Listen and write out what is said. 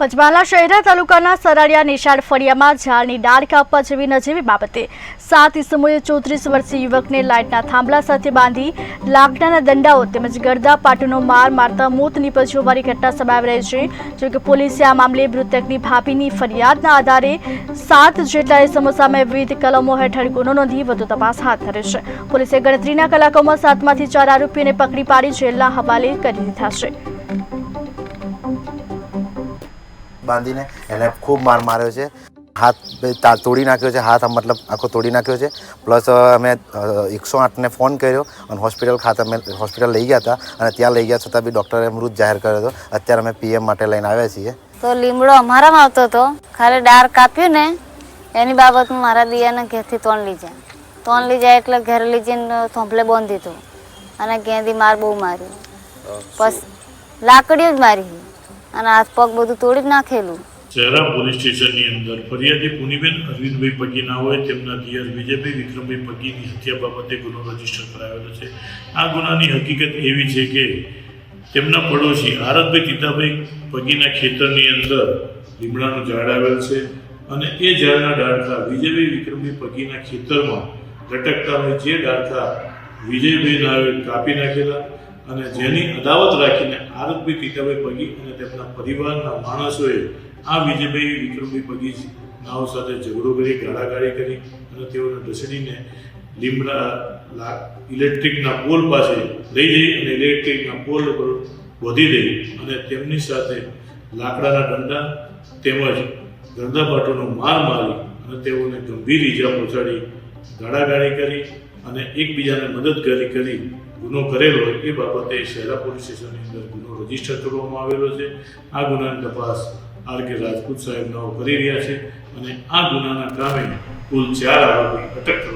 પંચમહાલ શહેરા તાલુકાના સરાડિયા નિશાળ ફળિયામાં ઝાડની ડાળ કાપવા જેવી બાબતે સાત ઇસમોએ ચોત્રીસ વર્ષીય યુવકને લાઇટના થાંભલા સાથે બાંધી લાકડાના દંડાઓ તેમજ ગરદા પાટુનો માર મારતા મોત નીપજ્યો હોવાની ઘટના સમાવી રહી છે. જોકે પોલીસે આ મામલે મૃતકની ભાભીની ફરિયાદના આધારે સાત જેટલા ઇસમો સામે વિવિધ કલમો હેઠળ ગુનો નોંધી વધુ તપાસ હાથ ધરી છે. પોલીસે ગણતરીના કલાકોમાં સાતમાંથી ચાર આરોપીઓને પકડી પાડી જેલના હવાલે કરી દીધા છે. બાંધીને એને ખૂબ માર માર્યો છે. હાથ બે તોડી નાખ્યો છે. હાથ મતલબ આખો તોડી નાખ્યો છે. પ્લસ અમે એકસો આઠને ફોન કર્યો અને હોસ્પિટલ ખાતે અમે હોસ્પિટલ લઈ ગયા હતા અને ત્યાં લઈ ગયા છતાં બી ડૉક્ટરે મૃત જાહેર કર્યો હતો. અત્યારે અમે પીએમ માટે લઈને આવ્યા છીએ. તો લીમડો અમારામાં આવતો હતો. ખાલી ડાર કાપ્યું ને એની બાબતમાં મારા દિયાને ઘેરથી તોણ લઈ જાય. તોણ લઈ જાય એટલે ઘરે લઈ જઈને થોંભલે બાંધી દીધું. અને ગેંદી માર બહુ માર્યું. બસ લાકડીઓ જ મારી. અને હાથ પગ બધું તોડી નાખેલું. શહેરા પોલીસ સ્ટેશનની અંદર ફરિયાદી પુનીબેન, અરવિંદભાઈ પગીના હોય, તેમના દિયર વિજયભાઈ, વિક્રમભાઈ પગીની હત્યા બાબતે ગુનો રજિસ્ટર કરાવેલો છે. આ ગુનાની હકીકત એવી છે કે તેમના પડોશી આરતભાઈ તીતાભાઈ પગીના ખેતરની અંદર લીમડાનું ઝાડ આવેલ છે અને એ ઝાડના ડાળખા વિજયભાઈ, વિક્રમભાઈ પગીના ખેતરમાં લટકતા હોય, જે ડાળખા વિજયભાઈ નાવે કાપી નાખેલા અને જેની અદાવત રાખીને આરતભાઈ ટીકાભાઈ પગી અને તેમના પરિવારના માણસોએ આ વિજયભાઈ વિક્રમભાઈ પગી નાવ સાથે ઝઘડો કરી, ગાળાગાળી કરી અને તેઓને ઢસડીને લીમડા ઇલેક્ટ્રિકના પોલ પાસે લઈ જઈ અને ઇલેક્ટ્રિકના પોલ પર બોધી દઈ અને તેમની સાથે લાકડાના દંડા તેમજ ગરદાપાટોનો માર મારી અને તેઓને ગંભીર ઈજા પહોંચાડી, ગાળાગાળી કરી અને એકબીજાને મદદ કરી કરી ગુનો કરેલો હોય એ બાબતે શહેરા પોલીસ સ્ટેશનની અંદર ગુનો રજિસ્ટર કરવામાં આવેલો છે. આ ગુનાની તપાસ આર કે રાજપૂત સાહેબ નાઓ કરી રહ્યા છે અને આ ગુનાના કામે કુલ ચાર આરોપી અટક